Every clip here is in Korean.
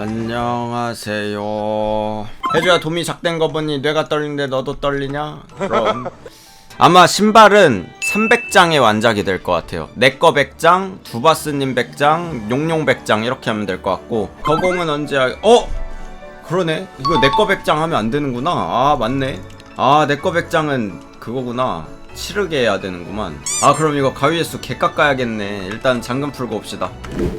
안녕하세요. 해줘야 도미 작된 거 보니 뇌가 떨리는데 너도 떨리냐? 그럼 아마 신발은 300장의 완작이 될 것 같아요. 내거 100장, 두바스님 100장, 용용 100장 이렇게 하면 될 것 같고 거공은 언제 하... 어? 그러네. 이거 내거 100장 하면 안 되는구나. 아 맞네. 아 내거 100장은 그거구나. 치르게 해야 되는구만. 아 그럼 이거 가위의 수 개 깎아야겠네. 일단 잠금 풀고 옵시다.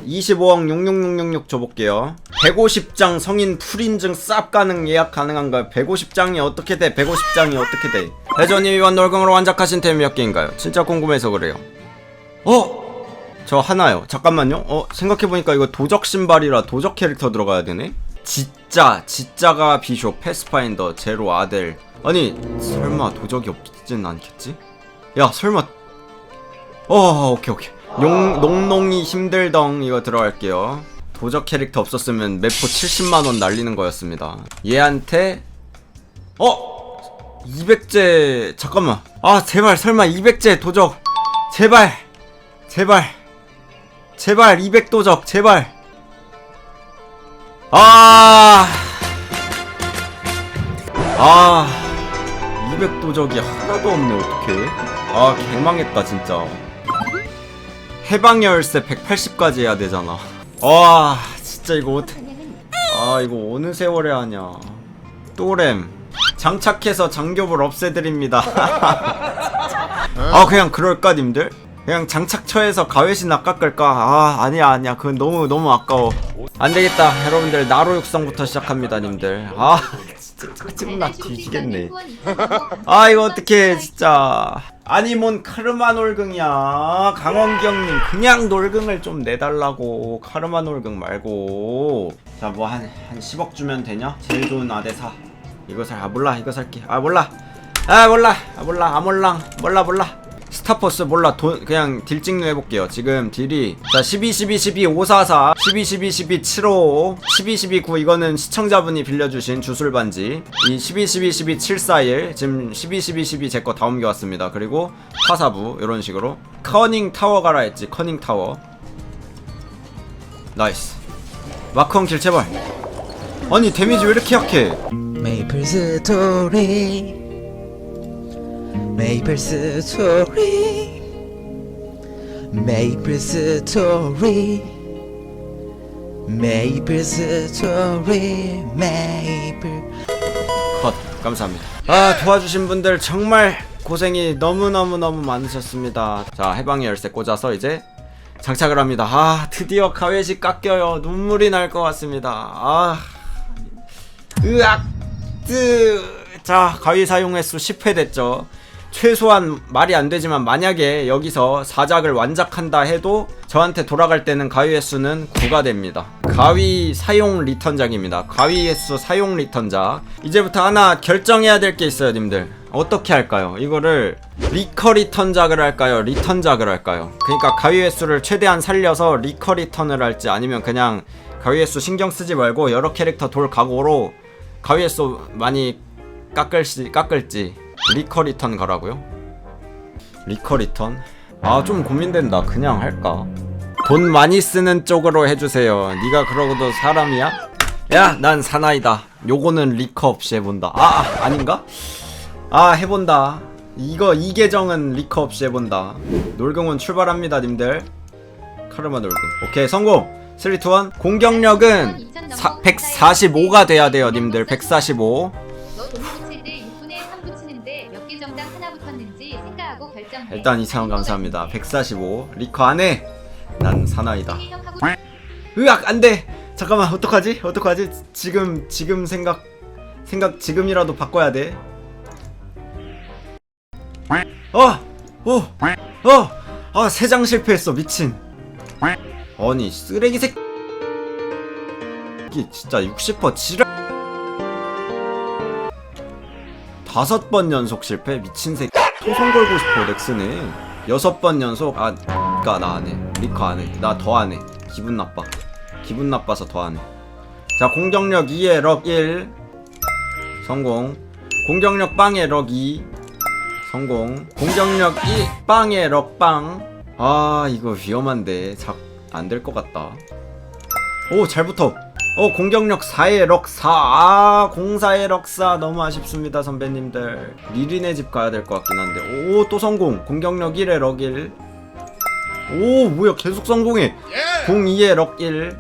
25억 66666 줘볼게요. 150장 성인 풀인증 쌉 가능 예약 가능한가요? 150장이 어떻게 돼? 150장이 어떻게 돼? 대전님 이번 놀금으로 완작하신 템몇 개인가요? 진짜 궁금해서 그래요. 어? 저 하나요. 잠깐만요. 어 생각해보니까 이거 도적 신발이라 도적 캐릭터 들어가야 되네. 진짜 진짜가 비숍 패스파인더 제로 아델. 아니 설마 도적이 없진 않겠지? 야 설마. 어 오케이 오케이. 용 농농이 힘들덩 이거 들어갈게요. 도적 캐릭터 없었으면 매포 70만원 날리는 거였습니다. 얘한테 어? 200제 잠깐만. 아 제발 설마 200제 도적. 제발 제발. 제발 200 도적 제발 아 아, 200 도적이 하나도 없네, 어떡해. 아, 개망했다, 진짜. 해방 열쇠 180까지 해야 되잖아. 와, 진짜 이거 어떻게. 아, 이거 어느 세월에 하냐. 또램. 장착해서 장교불 없애드립니다. 아, 그냥 그럴까, 님들? 그냥 장착처에서 가외신 깎을까? 아, 아니야, 아니야. 그건 너무, 너무 아까워. 안 되겠다. 여러분들, 나로 육성부터 시작합니다, 님들. 아, 진짜 짜증나. 뒤지겠네. 아 이거 어떡해 진짜. 아니 뭔 카르마 놀궁이야. 강원기 형님 그냥 놀궁을 좀 내달라고. 카르마 놀궁 말고. 자 뭐 한 한 10억 주면 되냐? 제일 좋은 아대 사. 이거 살 아 몰라. 이거 살게. 아 몰라. 아 몰라. 아 몰라. 아 몰랑. 몰라 몰라 스타포스 몰라. 돈 그냥 딜 찍는 해볼게요. 지금 딜이. 자 12 12 12 544 12 12 12 755 12 12 9 이거는 시청자분이 빌려주신 주술 반지. 이 12 12 12 741 지금 12 12 12 제 거 다 옮겨왔습니다. 그리고 파사부 이런 식으로. 커닝 타워 가라 했지. 커닝 타워. 나이스. 마크형 길 제발. 아니 데미지 왜 이렇게 약해? 메이플 스토리 메이플 스토리 메이플 스토리 메이플 스토리 메이플 컷. 감사합니다. 아 도와주신 분들 정말 고생이 너무너무너무 많으셨습니다. 자 해방의 열쇠 꽂아서 이제 장착을 합니다. 아 드디어 가외식 깎여요. 눈물이 날 것 같습니다. 아. 으악. 뜨자 가위 사용 횟수 10회 됐죠 최소한 말이 안 되지만 만약에 여기서 사작을 완작한다 해도 저한테 돌아갈 때는 가위 횟수는 9가 됩니다. 가위 사용 리턴작입니다. 가위 횟수 사용 리턴작. 이제부터 하나 결정해야 될 게 있어요, 님들. 어떻게 할까요? 이거를 리커 리턴작을 할까요? 리턴작을 할까요? 그러니까 가위 횟수를 최대한 살려서 리커 리턴을 할지 아니면 그냥 가위 횟수 신경 쓰지 말고 여러 캐릭터 돌 각오로 가위 횟수 많이 깎을지 깎을지 리커 리턴 가라고요? 리커 리턴? 아 좀 고민된다. 그냥 할까? 돈 많이 쓰는 쪽으로 해주세요. 네가 그러고도 사람이야? 야 난 사나이다. 요거는 리커 없이 해본다. 아, 아 아닌가? 아 해본다. 이거 이 계정은 리커 없이 해본다. 놀경은 출발합니다 님들. 카르마 놀경. 오케이 성공. 3, 2, 1 공격력은 145가 돼야 돼요 님들. 145 일단 2,000원 감사합니다 145 리커 안해 난 사나이다 으악 안돼 잠깐만 어떡하지 어떡하지 지금 지금 생각 생각 지금이라도 바꿔야 돼 어! 어! 어! 아, 세장 실패했어, 미친. 아니, 쓰레기 새끼. 진짜 60% 지랄. 다섯 번 연속 실패? 미친 새끼. 소송 걸고 싶어, 넥슨에. 여섯 번 연속, 아, 그니까 나안 해. 리커 안 해. 나 더 안 해. 기분 나빠. 기분 나빠서 더 안 해. 자, 공격력 2에 럭 1. 성공. 공격력 빵에 럭 2. 성공. 공격력 1 빵에 럭빵. 아 이거 위험한데 작 안 될 것 같다. 오 잘 붙어. 어 공격력 4에 럭4 아 공사에 럭4 너무 아쉽습니다 선배님들. 리린의 집 가야 될 것 같긴 한데. 오 또 성공. 공격력 1에 럭1 오 뭐야 계속 성공해. 02에 럭1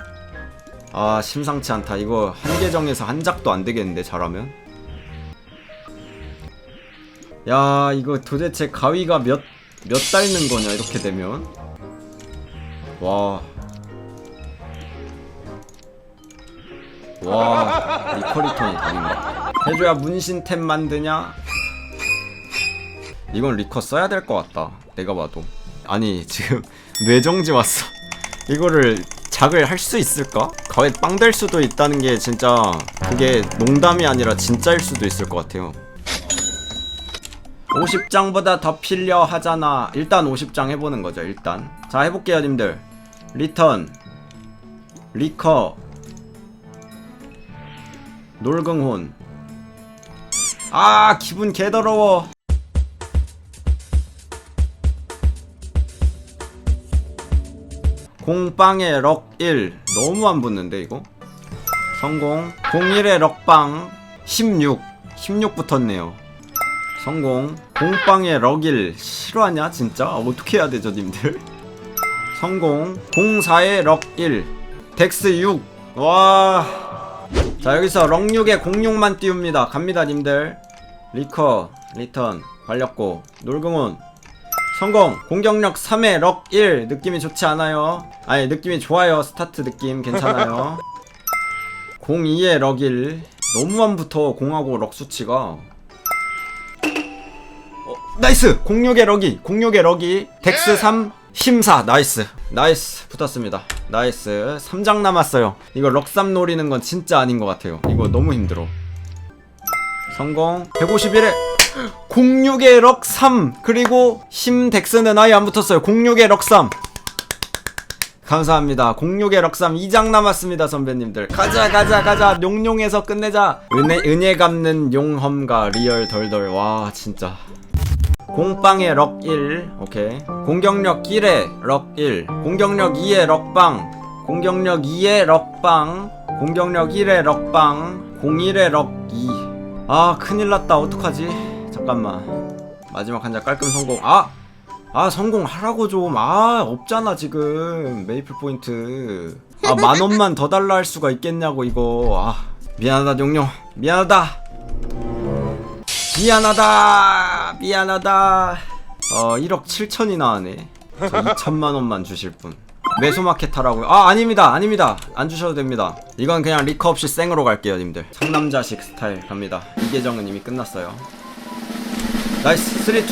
아 심상치 않다. 이거 한 계정에서 한 작도 안 되겠는데 잘하면? 야 이거 도대체 가위가 몇몇 닳는 거냐 이렇게 되면? 와 와, 리커리턴이 답인가? 해줘야 문신템 만드냐? 이건 리커 써야 될 것 같다. 내가 봐도. 아니, 지금 뇌정지 왔어. 이거를 작을 할 수 있을까? 가에 빵될 수도 있다는 게 진짜 그게 농담이 아니라 진짜일 수도 있을 것 같아요. 50장보다 더 필요 하잖아. 일단 50장 해보는 거죠, 일단. 자, 해볼게요, 님들. 리턴. 리커. 놀궁혼. 아 기분 개더러워. 공빵에 럭1 너무 안 붙는데 이거? 성공. 01에 럭빵. 16 16 붙었네요. 성공. 공빵에 럭1 실화냐 진짜? 어떻게 해야 되죠 님들? 성공. 04에 럭1 덱스 6와 자 여기서 럭6에 06만 띄웁니다. 갑니다 님들. 리커 리턴 걸렸고. 놀궁은 성공. 공격력 3에 럭1 느낌이 좋지 않아요? 아니 느낌이 좋아요. 스타트 느낌. 괜찮아요. 02에 럭1 너무만 붙어 공하고 럭 수치가. 어, 나이스! 06에 럭이. 06에 럭이. 덱스 3 심사 나이스. 나이스 붙었습니다. 나이스. 3장 남았어요. 이거 럭삼 노리는 건 진짜 아닌 것 같아요. 이거 너무 힘들어. 성공. 151에 06에 럭3 그리고 심 덱스는 아예 안 붙었어요. 06에 럭3 감사합니다. 06에 럭3 2장 남았습니다 선배님들. 가자 가자 가자. 용용에서 끝내자. 은혜 은혜 갚는 용험가 리얼 덜덜. 와 진짜 공빵에 럭 1, 오케이. 공격력 1에 럭 1, 공격력 2에 럭빵, 공격력 2에 럭빵, 공격력 1에 럭빵, 01에 럭 2. 아, 큰일 났다. 어떡하지? 잠깐만. 마지막 한 장 깔끔 성공. 아! 아, 성공하라고 좀. 아, 없잖아, 지금. 메이플 포인트. 아, 만 원만 더 달라 할 수가 있겠냐고, 이거. 아, 미안하다, 용용. 미안하다. 미안하다 미안하다. 어 1억 7천이 나가네. 저 2천만 원만 주실 분. 매소마켓 하라고요? 아 아닙니다. 아닙니다. 안 주셔도 됩니다. 이건 그냥 리커 없이 생으로 갈게요 님들. 상남자식 스타일 갑니다. 이 계정은 이미 끝났어요. 나이스. 3 2 1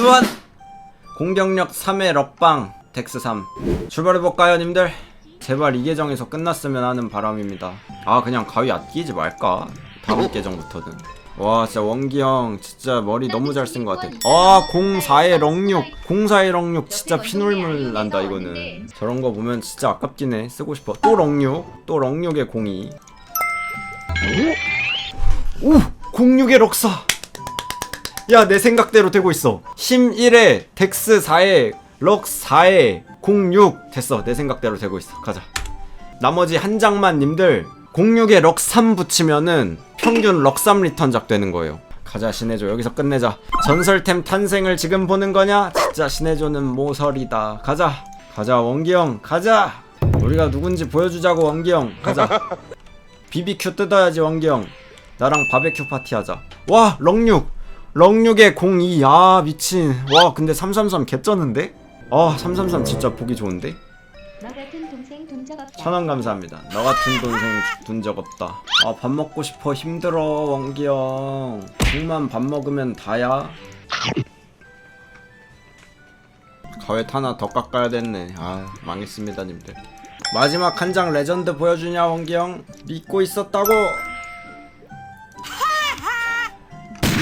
공격력 3의 럭방 덱스 3 출발해볼까요 님들? 제발 이 계정에서 끝났으면 하는 바람입니다. 아 그냥 가위 아끼지 말까? 다음 계정부터는 와 진짜 원기 형 진짜 머리 너무 잘 쓴 것 같아. 아 04에 럭6 04에 럭6 진짜 피눈물 난다 이거는. 저런 거 보면 진짜 아깝긴 해. 쓰고 싶어. 또 럭6 또 럭6에 02 오! 06에 럭4 야내 생각대로 되고 있어. 심 1에 덱스 4에 럭 4에 06 됐어. 내 생각대로 되고 있어. 가자. 나머지 한 장만 님들 06에 럭 3 붙이면은 평균 럭 3 리턴작 되는 거예요. 가자 신해조. 여기서 끝내자. 전설템 탄생을 지금 보는 거냐? 진짜 신해조는 모설이다. 가자. 가자 원기형. 가자. 우리가 누군지 보여주자고 원기형. 가자. BBQ 뜯어야지 원기형. 나랑 바베큐 파티하자. 와 럭6 럭6에 02아 미친. 와 근데 333 개쩌는데? 아333 진짜 보기 좋은데? 같은 동생 둔 적 없다. 천원 감사합니다. 너 같은 동생 둔 적 없다. 아 밥 먹고 싶어 힘들어 원기 형. 국만 밥 먹으면 다야. 가외 하나 더 깎아야 됐네. 아 망했습니다 님들. 마지막 한 장 레전드 보여주냐 원기 형? 믿고 있었다고.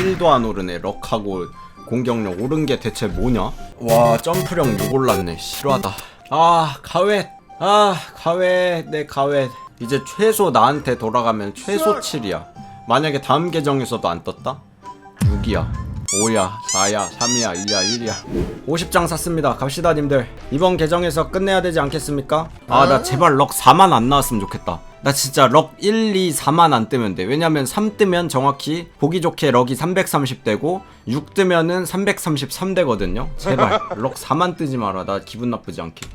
1도 안 오르네 럭하고 공격력 오른 게 대체 뭐냐? 와 점프력 6 올랐네 싫어하다 아 가웻 아 가회 내 네, 가회 이제 최소 나한테 돌아가면 최소 7이야. 만약에 다음 계정에서도 안 떴다? 6이야 5야 4야 3이야 2야 1이야. 50장 샀습니다. 갑시다 님들. 이번 계정에서 끝내야 되지 않겠습니까? 아 나 제발 럭 4만 안 나왔으면 좋겠다. 나 진짜 럭 1, 2, 4만 안 뜨면 돼. 왜냐면 3 뜨면 정확히 보기 좋게 럭이 330 되고 6 뜨면은 333 되거든요? 제발 럭 4만 뜨지 마라. 나 기분 나쁘지 않게.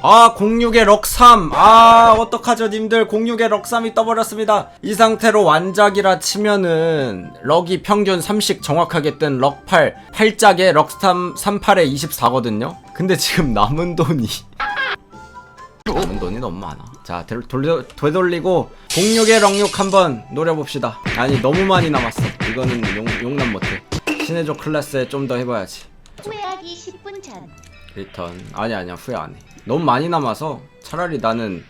어? 아 06에 럭 3. 아 어떡하죠 님들 06에 럭 3이 떠버렸습니다. 이 상태로 완작이라 치면은 럭이 평균 30 정확하게 뜬 럭 8. 8짝에 럭 3, 38에 24거든요. 근데 지금 남은 돈이 남은 돈이 너무 많아. 자, 되, 돌려, 되돌리고 06의 럭6 한번 노려봅시다. 아니, 너무 많이 남았어. 이거는 용, 용납 못해. 신해조 클래스에 좀 더 해봐야지. 후회하기 10분 전. 리턴. 아니, 아니야. 후회 안 해. 너무 많이 남아서 차라리 나는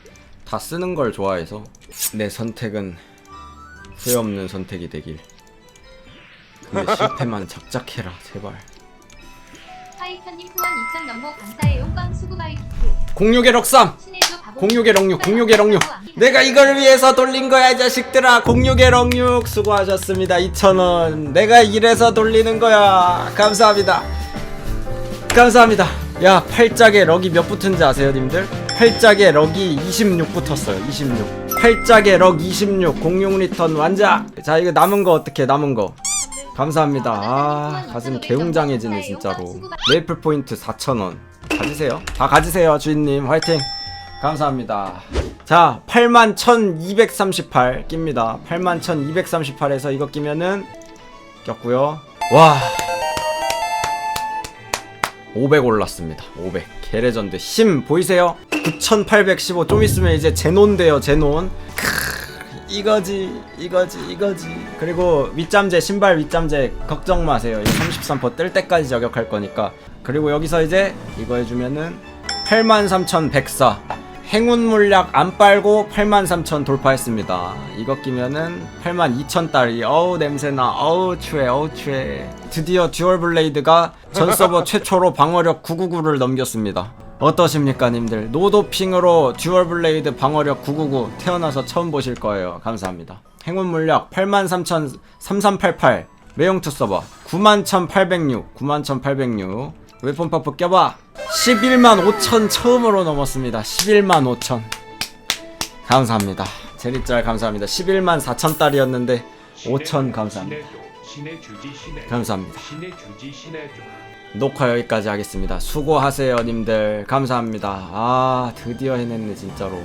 다 쓰는 걸 좋아해서 내 선택은 후회 없는 선택이 되길. 근데 실패만 작작해라, 제발. 파이터님 후원 2천 넘버 감사해요. 빵 수구 바이크. 06의 럭3! 신해조 바보. 06의 럭6, 06의 럭6. 내가 이걸 위해서 돌린 거야, 이 자식들아. 06의 럭6 수고하셨습니다. 2,000원. 내가 이래서 돌리는 거야. 감사합니다. 감사합니다. 야, 팔짝에 럭이 몇 붙은지 아세요, 님들? 팔짝에 럭이 26 붙었어요. 26. 팔짝에 럭 26. 06 리턴 완자. 자, 이거 남은 거 어떻게 남은 거? 감사합니다. 아, 가슴 개웅장해지네, 진짜로. 메이플 포인트 4,000원. 가지세요. 다 가지세요, 주인님. 화이팅! 감사합니다. 자, 81,238 낍니다. 81,238에서 이거 끼면은 꼈고요. 와. 500 올랐습니다. 500. 개레전드 힘 보이세요? 9,815. 좀 있으면 이제 제논 돼요. 제논. 크으, 이거지. 이거지. 이거지. 그리고 윗잠재 신발 윗잠재 걱정 마세요. 이거 33%뜰 때까지 저격할 거니까. 그리고 여기서 이제 이거 해주면은 83,104. 행운 물약 안 빨고 83,000 돌파했습니다. 이거 끼면은 82,000 달이 어우 냄새나 어우 추해 어우 추해 드디어 듀얼 블레이드가 전 서버 최초로 방어력 999를 넘겼습니다. 어떠십니까 님들 노도핑으로 듀얼 블레이드 방어력 999 태어나서 처음 보실 거예요. 감사합니다. 행운 물약 83,3388 매용투 서버 91,806 91,806 웨폰 퍼프 껴봐. 11만 5천 처음으로 넘었습니다. 11만 5천. 감사합니다. 제리짤 감사합니다. 11만 4천 달이었는데 5천 감사합니다. 감사합니다. 녹화 여기까지 하겠습니다. 수고하세요 님들. 감사합니다. 아 드디어 해냈네 진짜로